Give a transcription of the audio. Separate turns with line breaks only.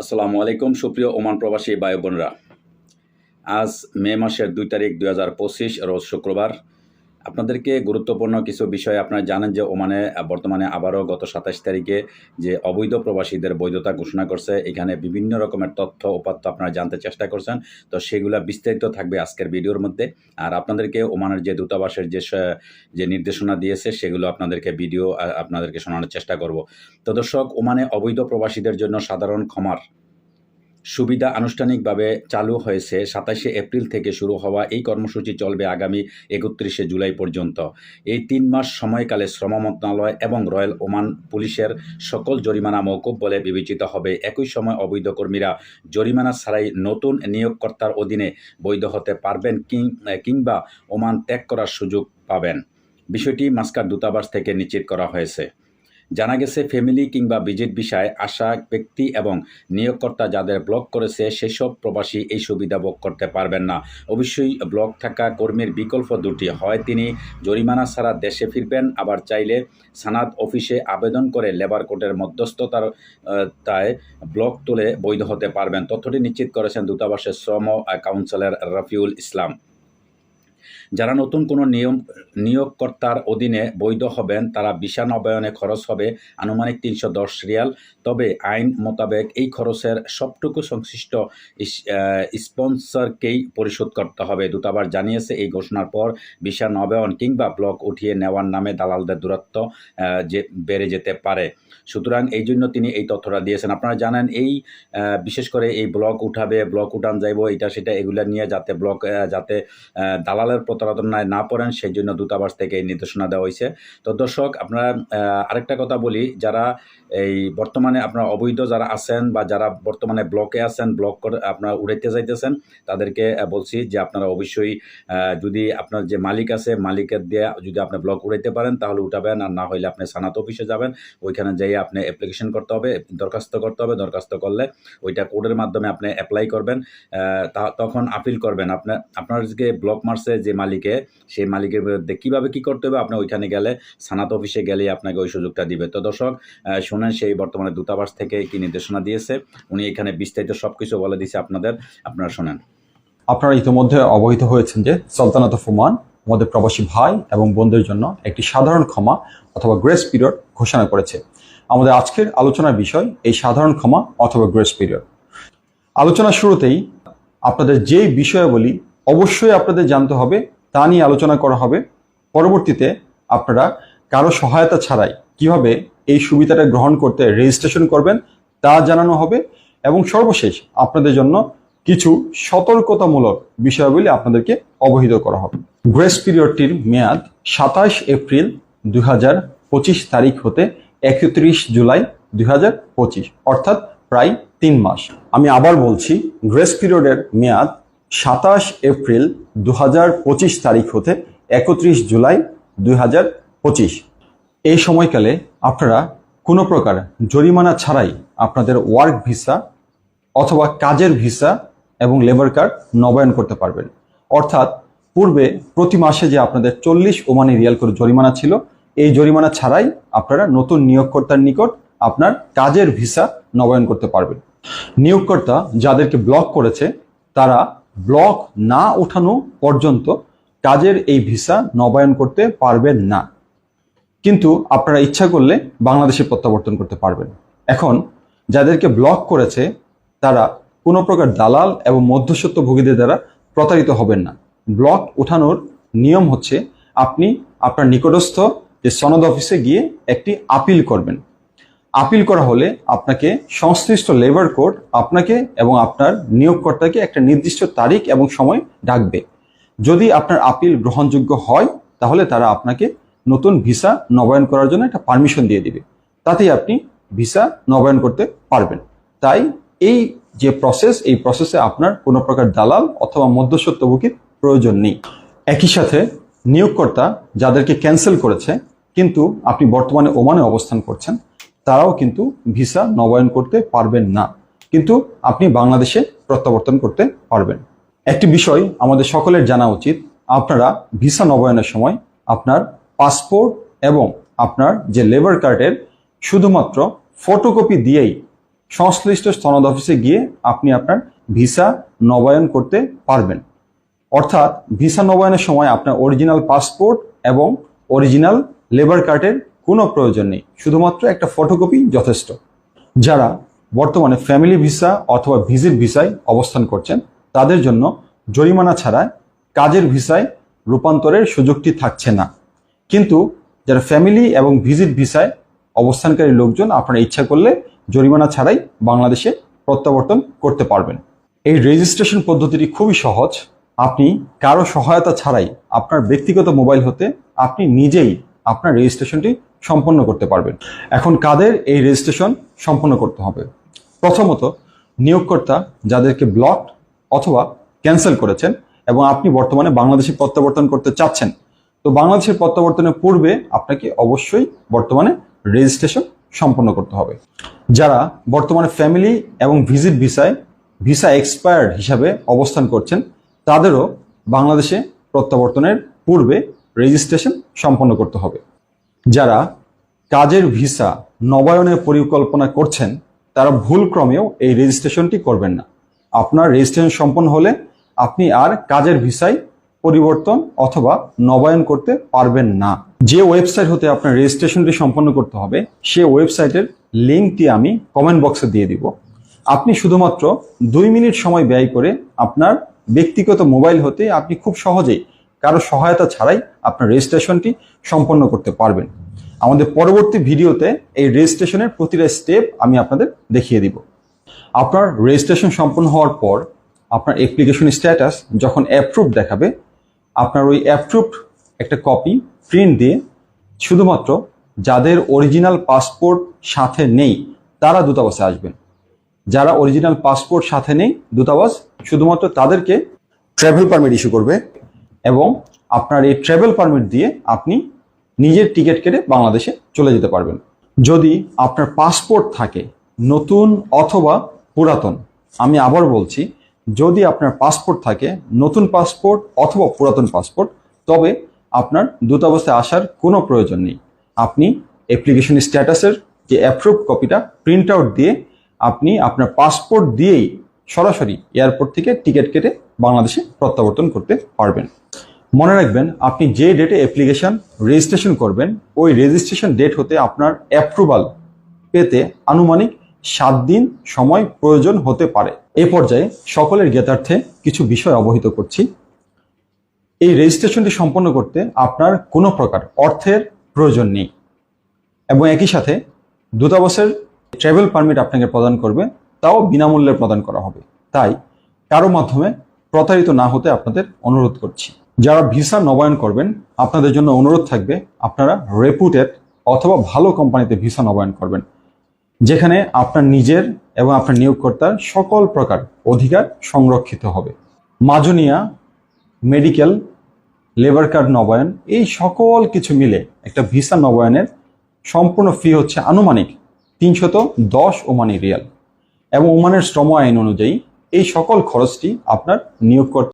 আসসালামু আলাইকুম, সুপ্রিয় ওমান প্রবাসী বায়ু বোনরা। আজ মে মাসের দুই তারিখ দুই হাজার পঁচিশ, রোজ শুক্রবার। আপনাদেরকে গুরুত্বপূর্ণ কিছু বিষয় আপনারা জানেন যে ওমানে বর্তমানে আবারও গত সাতাশ তারিখে যে অবৈধ প্রবাসীদের বৈধতা ঘোষণা করছে, এখানে বিভিন্ন রকমের তথ্য, উপাত্ত আপনারা জানতে চেষ্টা করছেন। তো সেগুলো বিস্তারিত থাকবে আজকের ভিডিওর মধ্যে। আর আপনাদেরকে ওমানের যে দূতাবাসের যে যে নির্দেশনা দিয়েছে, সেগুলো আপনাদেরকে ভিডিও আপনাদেরকে শোনানোর চেষ্টা করব। তো দর্শক, ওমানে অবৈধ প্রবাসীদের জন্য সাধারণ ক্ষমার সুবিধা আনুষ্ঠানিকভাবে চালু হয়েছে। সাতাশে এপ্রিল থেকে শুরু হওয়া এই কর্মসূচি চলবে আগামী একত্রিশে জুলাই পর্যন্ত। এই তিন মাস সময়কালে শ্রম মন্ত্রণালয় এবং রয়্যাল ওমান পুলিশের সকল জরিমানা মৌকুব বলে বিবেচিত হবে। একই সময় অবৈধ কর্মীরা জরিমানা ছাড়াই নতুন নিয়োগকর্তার অধীনে বৈধ হতে পারবেন কিং- কিংবা ওমান ত্যাগ করার সুযোগ পাবেন। বিষয়টি মাস্কার দূতাবাস থেকে নিশ্চিত করা হয়েছে। জানা গেছে, ফ্যামিলি কিংবা ভিজিট বিষয়ে আসা ব্যক্তি এবং নিয়োগকর্তা যাদের ব্লক করেছে, সেসব প্রবাসী এই সুবিধা ভোগ করতে পারবেন না। অবশ্যই ব্লক থাকা কর্মীর বিকল্প দুটি হয় তিনি জরিমানা ছাড়া দেশে ফিরবেন, আবার চাইলে সানাদ অফিসে আবেদন করে লেবার কোর্টের মধ্যস্থতার তায় ব্লক তুলে বৈধ হতে পারবেন। তথ্যটি নিশ্চিত করেছেন দূতাবাসের শ্রম কাউন্সিলর রফিউল ইসলাম। যারা নতুন কোনো নিয়ম নিয়োগকর্তার অধীনে বৈধ হবেন তারা ভিসা নবায়নে খরচ হবে আনুমানিক তিনশো দশ রিয়াল। তবে আইন মোতাবেক এই খরচের সবটুকু সংশ্লিষ্ট স্পন্সরকেই পরিশোধ করতে হবে। দূতাবাস জানিয়েছে এই ঘোষণার পর ভিসা নবায়ন কিংবা ব্লক উঠিয়ে নেওয়ার নামে দালালদের দূরত্ব যে বেড়ে যেতে পারে। সুতরাং এই জন্য তিনি এই তথ্যটা দিয়েছেন। আপনারা জানেন এই বিশেষ করে এই ব্লক উঠাবে ব্লক উঠান যাইব এটা সেটা এগুলা নিয়ে যাতে ব্লক যাতে আহ, দালালের প্রতারণায় না পড়েন সেই জন্য দূতাবাস থেকে এই নির্দেশনা দেওয়া হয়েছে। তো দর্শক, আপনারা আরেকটা কথা বলি, যারা এই বর্তমানে আপনারা অবৈধ যারা আছেন বা যারা বর্তমানে ব্লকে আছেন, ব্লক করে আপনারা উড়াইতে যাইতেছেন, তাদেরকে বলছি যে আপনারা অবশ্যই যদি আপনার যে মালিক আছে, মালিকের দিয়ে যদি আপনি ব্লক উড়াইতে পারেন, তাহলে উঠাবেন, আর না হলে আপনি সানাত অফিসে যাবেন। ওইখানে যাই আপনি অ্যাপ্লিকেশন করতে হবে, দরখাস্ত করতে হবে, দরখাস্ত করলে ওইটা কোডের মাধ্যমে আপনি অ্যাপ্লাই করবেন তখন আপিল করবেন। আপনার আপনার যে ব্লক মারছে যে মালিকে, সেই মালিকের বিরুদ্ধে কীভাবে কী করতে হবে আপনি ওইখানে গেলে, সানাত অফিসে গেলেই আপনাকে ওই সুযোগটা দিবে। তো দর্শক শুনেন, সেই বর্তমানে দূতাবাস থেকে কি নির্দেশনা দিয়েছে, উনি এখানে বিস্তারিত সব কিছু বলে দিয়েছে আপনাদের, আপনারা শোনেন।
আপনারা ইতিমধ্যে অবহিত হয়েছেন যে সালতানাত ফুমান আমাদের প্রবাসী ভাই এবং বোনদের জন্য একটি সাধারণ ক্ষমা অথবা গ্রেস পিরিয়ড ঘোষণা করেছে। আমাদের আজকের আলোচনার বিষয়, এই সাধারণ ক্ষমা অথবা গ্রেস পিরিয়ড আলোচনার শুরুতেই আপনাদের যে বিষয়াবলী অবশ্যই আপনাদের জানতে হবে, তা নিয়ে আলোচনা করা হবে। পরবর্তীতে আপনারা কারও সহায়তা ছাড়াই কীভাবে এই সুবিধাটা গ্রহণ করতে রেজিস্ট্রেশন করবেন তা জানানো হবে এবং সর্বশেষ আপনাদের জন্য কিছু সতর্কতামূলক বিষয়াবলী আপনাদেরকে অবহিত করা হবে। গ্রেস পিরিয়ডটির মেয়াদ সাতাশ এপ্রিল দু হাজার পঁচিশ তারিখ হতে একত্রিশ জুলাই দু হাজার পঁচিশ, অর্থাৎ প্রায় তিন মাস। আমি আবার বলছি গ্রেস পিরিয়ডের মেয়াদ সাতাশ এপ্রিল দু হাজার পঁচিশ তারিখ হতে একত্রিশ জুলাই দু হাজার পঁচিশ। এই সময়কালে আপনারা কোনো প্রকার জরিমানা ছাড়াই আপনাদের ওয়ার্ক ভিসা অথবা কাজের ভিসা এবং লেবার কার্ড নবায়ন করতে পারবেন। অর্থাৎ পূর্বে প্রতি মাসে যে আপনাদের চল্লিশ ওমানি রিয়াল করে জরিমানা ছিল, এই জরিমানা ছাড়াই আপনারা নতুন নিয়োগকর্তার নিকট আপনার কাজের ভিসা নবায়ন করতে পারবেন। নিয়োগকর্তা যাদেরকে ব্লক করেছে, তারা ব্লক না ওঠানো পর্যন্ত কাজের এই ভিসা নবায়ন করতে পারবেন না। কিন্তু আপনারা ইচ্ছা করলে বাংলাদেশে প্রত্যাবর্তন করতে পারবেন। এখন যাদেরকে ব্লক করেছে, তারা কোনো প্রকার দালাল এবং মধ্যস্বত্বভোগীদের দ্বারা প্রতারিত হবেন না। ব্লক ওঠানোর নিয়ম হচ্ছে, আপনি আপনার নিকটস্থ যে সনদ অফিসে গিয়ে একটি আপিল করবেন। আপিল করা হলে আপনাকে সংশ্লিষ্ট লেবার কোর্ট আপনাকে এবং আপনার নিয়োগকর্তাকে একটা নির্দিষ্ট তারিখ এবং সময় ডাকবে। যদি আপনার আপিল গ্রহণযোগ্য হয়, তাহলে তারা আপনাকে নতুন ভিসা নবায়ন করার জন্য একটা পারমিশন দিয়ে দিবে। তাতেই আপনি ভিসা নবায়ন করতে পারবেন। তাই এই যে প্রসেস এই প্রসেসে আপনার কোনো প্রকার দালাল অথবা মধ্যস্বত্বভোগীর প্রয়োজন নেই। একই সাথে নিয়োগকর্তা যাদেরকে ক্যান্সেল করেছে, কিন্তু আপনি বর্তমানে ওমানে অবস্থান করছেন তারাও কিন্তু ভিসা নবায়ন করতে পারবেন না। কিন্তু আপনি বাংলাদেশে প্রত্যাবর্তন করতে পারবেন। একটি বিষয় আমাদের সকলের জানা উচিত, আপনারা ভিসা নবায়নের সময় আপনার পাসপোর্ট এবং আপনার যে লেবার কার্ডের শুধুমাত্র ফটোকপি দিয়েই সংশ্লিষ্ট সনদ অফিসে গিয়ে আপনি আপনার ভিসা নবায়ন করতে পারবেন। অর্থাৎ ভিসা নবায়নের সময় আপনার অরিজিনাল পাসপোর্ট এবং অরিজিনাল লেবার কার্ডের কোনো প্রয়োজন নেই। শুধুমাত্র একটা ফটোকপি যথেষ্ট। যারা বর্তমানে ফ্যামিলি ভিসা অথবা ভিজিট ভিসায় অবস্থান করছেন, তাদের জন্য জরিমানা ছাড়া কাজের ভিসায় রূপান্তরের সুযোগটি থাকছে না। কিন্তু যারা ফ্যামিলি এবং ভিজিট ভিসায় অবস্থানকারী লোকজন, আপনারা ইচ্ছা করলে জরিমানা ছাড়াই বাংলাদেশে প্রত্যাবর্তন করতে পারবেন। এই রেজিস্ট্রেশন পদ্ধতিটি খুবই সহজ। আপনি কারও সহায়তা ছাড়াই আপনার ব্যক্তিগত মোবাইল হতে আপনি নিজেই আপনার রেজিস্ট্রেশনটি সম্পন্ন করতে পারবেন। এখন কাদের এই রেজিস্ট্রেশন সম্পন্ন করতে হবে? প্রথমত, নিয়োগকর্তা যাদেরকে ব্লক অথবা ক্যান্সেল করেছেন এবং আপনি বর্তমানে বাংলাদেশে প্রত্যাবর্তন করতে চাচ্ছেন। তো বাংলাদেশের প্রত্যাবর্তনের পূর্বে আপনাকে অবশ্যই বর্তমানে রেজিস্ট্রেশন সম্পন্ন করতে হবে। যারা বর্তমানে ফ্যামিলি এবং ভিজিট ভিসায় ভিসা এক্সপায়ার্ড হিসাবে অবস্থান করছেন, তাদেরও বাংলাদেশে প্রত্যাবর্তনের পূর্বে রেজিস্ট্রেশন সম্পন্ন করতে হবে। যারা কাজের ভিসা নবায়নের পরিকল্পনা করছেন, তারা ভুলক্রমেও এই রেজিস্ট্রেশনটি করবেন না। আপনার রেজিস্ট্রেশন সম্পন্ন হলে আপনি আর কাজের ভিসায় পরিবর্তন অথবা নবায়ন করতে পারবেন না। যে ওয়েবসাইট হতে আপনার রেজিস্ট্রেশনটি সম্পন্ন করতে হবে, সে ওয়েবসাইটের লিঙ্কটি আমি কমেন্ট বক্সে দিয়ে দিব। আপনি শুধুমাত্র দুই মিনিট সময় ব্যয় করে আপনার ব্যক্তিগত মোবাইল হতে আপনি খুব সহজেই কারও সহায়তা ছাড়াই আপনার রেজিস্ট্রেশনটি সম্পন্ন করতে পারবেন। আমাদের পরবর্তী ভিডিওতে এই রেজিস্ট্রেশনের প্রতিটা স্টেপ আমি আপনাদের দেখিয়ে দিব। আপনার রেজিস্ট্রেশন সম্পন্ন হওয়ার পর আপনার অ্যাপ্লিকেশন স্ট্যাটাস যখন অ্যাপ্রুভ দেখাবে, আপনার ওই অ্যাপ্রুভ একটা কপি প্রিন্ট দিয়ে শুধুমাত্র যাদের অরিজিনাল পাসপোর্ট সাথে নেই, তারা দূতাবাসে আসবেন। যারা অরিজিনাল পাসপোর্ট সাথে নেই, দূতাবাস শুধুমাত্র তাদেরকে ট্রাভেল পারমিট ইস্যু করবে। এবং আপনার এই ট্রাভেল পারমিট দিয়ে আপনি নিজের টিকিট কেটে বাংলাদেশে চলে যেতে পারবেন। যদি আপনার পাসপোর্ট থাকে নতুন অথবা পুরাতন, আমি আবার বলছি, যদি আপনার পাসপোর্ট থাকে নতুন পাসপোর্ট অথবা পুরাতন পাসপোর্ট তবে আপনার দূতাবাসে আসার কোনো প্রয়োজন নেই। আপনি অ্যাপ্লিকেশন স্ট্যাটাসের যে অ্যাপ্রুভ কপিটা প্রিন্ট আউট দিয়ে আপনি আপনার পাসপোর্ট দিয়েই সরাসরি এয়ারপোর্ট থেকে টিকিট কেটে বাংলাদেশে প্রত্যাবর্তন করতে পারবেন। মনে রাখবেন, আপনি যে ডেটে অ্যাপ্লিকেশন রেজিস্ট্রেশন করবেন, ওই রেজিস্ট্রেশন ডেট হতে আপনার অ্যাপ্রুভাল পেতে আনুমানিক সাত দিন সময় প্রয়োজন হতে পারে। এ পর্যায়ে সকলের জ্ঞাতার্থে কিছু বিষয় অবহিত করছি। এই রেজিস্ট্রেশনটি সম্পন্ন করতে আপনার কোনো প্রকার অর্থের প্রয়োজন নেই। এবং একই সাথে দূতাবাসের ট্রাভেল পারমিট আপনাকে প্রদান করবে, তাও বিনামূল্যে প্রদান করা হবে। তাই কারও মাধ্যমে প্রতারিত না হতে আপনাদের অনুরোধ করছি। যারা ভিসা নবায়ন করবেন, আপনাদের জন্য অনুরোধ থাকবে, আপনারা রেপুটেড অথবা ভালো কোম্পানিতে ভিসা নবায়ন করবেন, যেখানে আপনার নিজের এবং আপনার নিয়োগকর্তার সকল প্রকার অধিকার সংরক্ষিত হবে। মাজনিয়া, মেডিকেল, লেবার কার্ড নবায়ন, এই সকল কিছু মিলে একটা ভিসা নবায়নের সম্পূর্ণ ফি হচ্ছে আনুমানিক তিনশত দশ ওমানি রিয়াল এবং ওমানের শ্রম আইন অনুযায়ী এই সকল খরচটি আপনার নিয়োগকর্তা